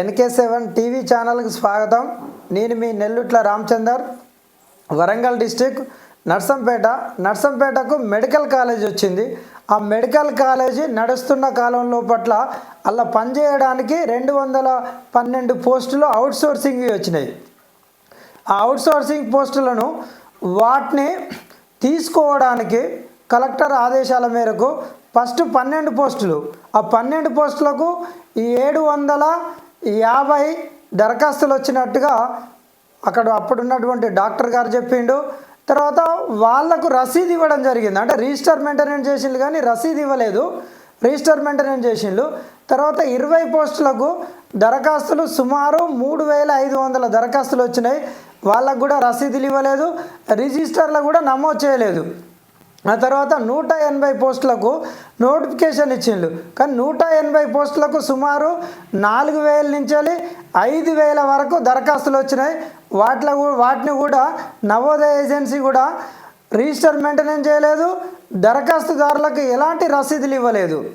NK seven TV ఛానల్కి స్వాగతం. నేను మీ నెల్లుట్ల రామచందర్. వరంగల్ డిస్టిక్ నర్సంపేట. నర్సంపేటకు మెడికల్ కాలేజ్ వచ్చింది. ఆ మెడికల్ కాలేజీ నడుస్తున్న కాలంలో పట్ల అలా పనిచేయడానికి రెండు వందల పన్నెండు పోస్టులు అవుట్ సోర్సింగ్ వచ్చినాయి. ఆ అవుట్ సోర్సింగ్ పోస్టులను వాటిని తీసుకోవడానికి కలెక్టర్ ఆదేశాల మేరకు ఫస్ట్ పన్నెండు పోస్టులు. ఆ పన్నెండు పోస్టులకు ఈ ఏడు వందల యాభై దరఖాస్తులు వచ్చినట్టుగా అక్కడ అప్పుడున్నటువంటి డాక్టర్ గారు చెప్పిండు. తర్వాత వాళ్ళకు రసీదు ఇవ్వడం జరిగింది. అంటే రిజిస్టర్ మెయింటెనెన్స్ చేసిండు కానీ రసీదు ఇవ్వలేదు. రిజిస్టర్ మెయింటెనెన్స్ చేసిండు తర్వాత ఇరవై పోస్టులకు దరఖాస్తులు సుమారు మూడు వేల ఐదు వందల దరఖాస్తులు వచ్చినాయి. వాళ్ళకు కూడా రసీదులు ఇవ్వలేదు. రిజిస్టర్లు కూడా నమోదు చేయలేదు. ఆ తర్వాత నూట ఎనభై పోస్టులకు నోటిఫికేషన్ ఇచ్చిండు కానీ నూట ఎనభై పోస్టులకు సుమారు నాలుగు వేల నుంచి ఐదు వేల వరకు దరఖాస్తులు వచ్చినాయి. వాటిలో వాటిని కూడా నవోదయ ఏజెన్సీ కూడా రిజిస్టర్ మెయింటెనెన్స్ చేయలేదు. దరఖాస్తుదారులకు ఎలాంటి రసీదులు ఇవ్వలేదు.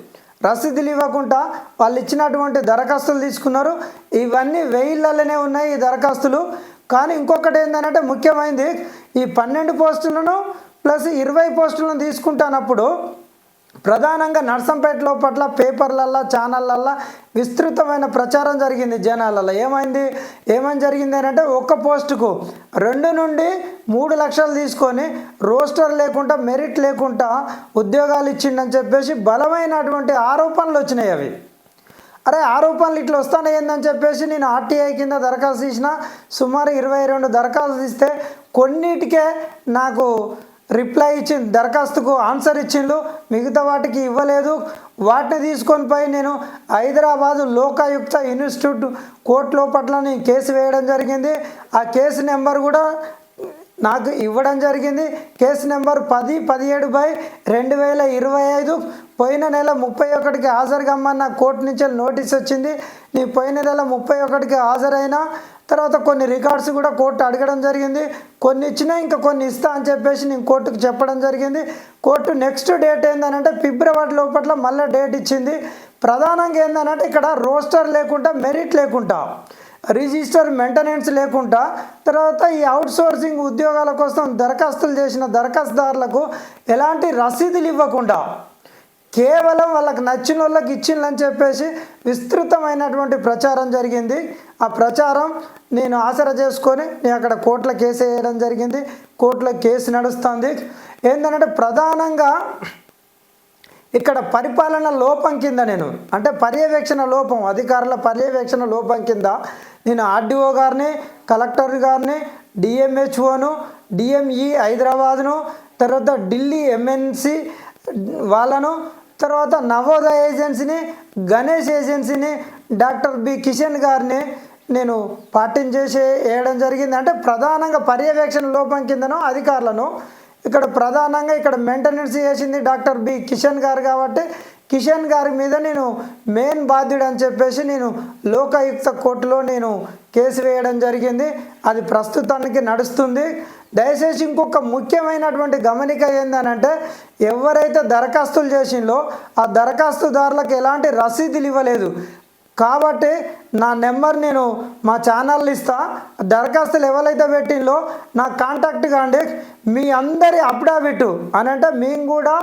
రసీదులు ఇవ్వకుండా వాళ్ళు ఇచ్చినటువంటి దరఖాస్తులు తీసుకున్నారు. ఇవన్నీ వెయిళ్ళలోనే ఉన్నాయి ఈ దరఖాస్తులు. కానీ ఇంకొకటి ఏంటంటే ముఖ్యమైనది ఈ పన్నెండు పోస్టులను ప్లస్ ఇరవై పోస్టులను తీసుకుంటానప్పుడు ప్రధానంగా నర్సంపేటలో పట్ల పేపర్లల్లో ఛానళ్ళల్లో విస్తృతమైన ప్రచారం జరిగింది జనాలలో ఏమైంది? ఏమని జరిగింది అని అంటే ఒక్క పోస్టుకు రెండు నుండి మూడు లక్షలు తీసుకొని రోస్టర్ లేకుండా మెరిట్ లేకుండా ఉద్యోగాలు ఇచ్చిండని చెప్పేసి బలమైనటువంటి ఆరోపణలు వచ్చినాయి అవి. అరే ఆరోపణలు ఇట్లా వస్తానే ఏందని చెప్పేసి నేను ఆర్టీఐ కింద దరఖాస్తు ఇచ్చిన సుమారు ఇరవై రెండు దరఖాస్తు ఇస్తే కొన్నిటికే నాకు రిప్లై ఇచ్చింది దరఖాస్తుకు ఆన్సర్ ఇచ్చిండు మిగతా వాటికి ఇవ్వలేదు. వాటిని తీసుకొని పోయి నేను హైదరాబాద్ లోకాయుక్త ఇన్స్టిట్యూట్ కోర్టు లోపట్ల నేను కేసు వేయడం జరిగింది. ఆ కేసు నెంబర్ కూడా నాకు ఇవ్వడం జరిగింది. కేసు నెంబర్ పది పదిహేడు బై రెండు వేల ఇరవై ఐదు. పోయిన నెల ముప్పై ఒకటికి హాజరుగమ్మన్న కోర్టు నుంచి నోటీస్ వచ్చింది. నీ పోయిన నెల ముప్పై ఒకటికి హాజరైన తర్వాత కొన్ని రికార్డ్స్ కూడా కోర్టు అడగడం జరిగింది. కొన్ని ఇచ్చినా ఇంకా కొన్ని ఇస్తా అని చెప్పేసి నేను కోర్టుకు చెప్పడం జరిగింది. కోర్టు నెక్స్ట్ డేట్ ఏందనంటే ఫిబ్రవరి లోపల మళ్ళీ డేట్ ఇచ్చింది. ప్రధానంగా ఏందనంటే ఇక్కడ రోస్టర్ లేకుండా మెరిట్ లేకుండా రిజిస్టర్ మెయింటెనెన్స్ లేకుండా తర్వాత ఈ అవుట్సోర్సింగ్ ఉద్యోగాల కోసం దరఖాస్తులు చేసిన దరఖాస్తుదారులకు ఎలాంటి రసీదులు ఇవ్వకుండా కేవలం వాళ్ళకి నచ్చిన వాళ్ళకి ఇచ్చిందని చెప్పేసి విస్తృతమైనటువంటి ప్రచారం జరిగింది. ఆ ప్రచారం నేను ఆసర చేసుకొని నేను అక్కడ కోర్టులో కేసు వేయడం జరిగింది. కోర్టులో కేసు నడుస్తుంది. ఏంటంటే ప్రధానంగా ఇక్కడ పరిపాలన లోపం కింద నేను అంటే పర్యవేక్షణ లోపం అధికారుల పర్యవేక్షణ లోపం కింద నేను ఆర్డీఓ గారిని కలెక్టర్ గారిని డిఎంహెచ్ఓను డిఎంఈ హైదరాబాద్ను తర్వాత ఢిల్లీ ఎంఎన్సి వాళ్ళను తర్వాత నవోదయ ఏజెన్సీని గణేష్ ఏజెన్సీని డాక్టర్ బి కిషన్ గారిని నేను పాటించేసి వేయడం జరిగింది. అంటే ప్రధానంగా పర్యవేక్షణ లోపం కిందను అధికారులను ఇక్కడ ప్రధానంగా ఇక్కడ మెయింటెనెన్స్ చేసింది డాక్టర్ బి కిషన్ గారు కాబట్టి కిషన్ గారి మీద నేను మెయిన్ బాధ్యుడు అని చెప్పేసి నేను లోకాయుక్త కోర్టులో నేను కేసు వేయడం జరిగింది. అది ప్రస్తుతానికి నడుస్తుంది. దయచేసి ఇంకొక ముఖ్యమైనటువంటి గమనిక ఏందనంటే ఎవరైతే దరఖాస్తులు చేసిందో ఆ దరఖాస్తుదారులకు ఎలాంటి రసీదులు ఇవ్వలేదు. కాబట్టి నా నెంబర్ నేను మా ఛానల్ ఇస్తా. దరఖాస్తులు ఎవరైతే పెట్టిందో నా కాంటాక్ట్ కాండి. మీ అందరి అప్డావిట్ అని అంటే మేము కూడా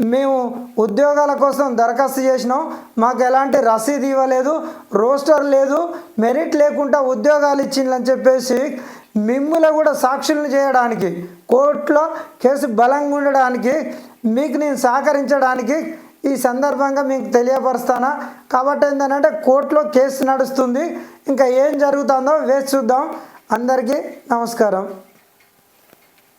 మేము ఉద్యోగాల కోసం దరఖాస్తు చేసినాం. మాకు ఎలాంటి రసీదు ఇవ్వలేదు రోస్టర్ లేదు మెరిట్ లేకుండా ఉద్యోగాలు ఇచ్చిందని చెప్పేసి మిమ్మల్ని కూడా సాక్షులను చేయడానికి కోర్టులో కేసు బలంగా ఉండడానికి మీకు నేను సహకరించడానికి ఈ సందర్భంగా మీకు తెలియపరుస్తానా? కాబట్టి ఏంటంటే కోర్టులో కేసు నడుస్తుంది. ఇంకా ఏం జరుగుతుందో వేచి చూద్దాం. అందరికీ నమస్కారం.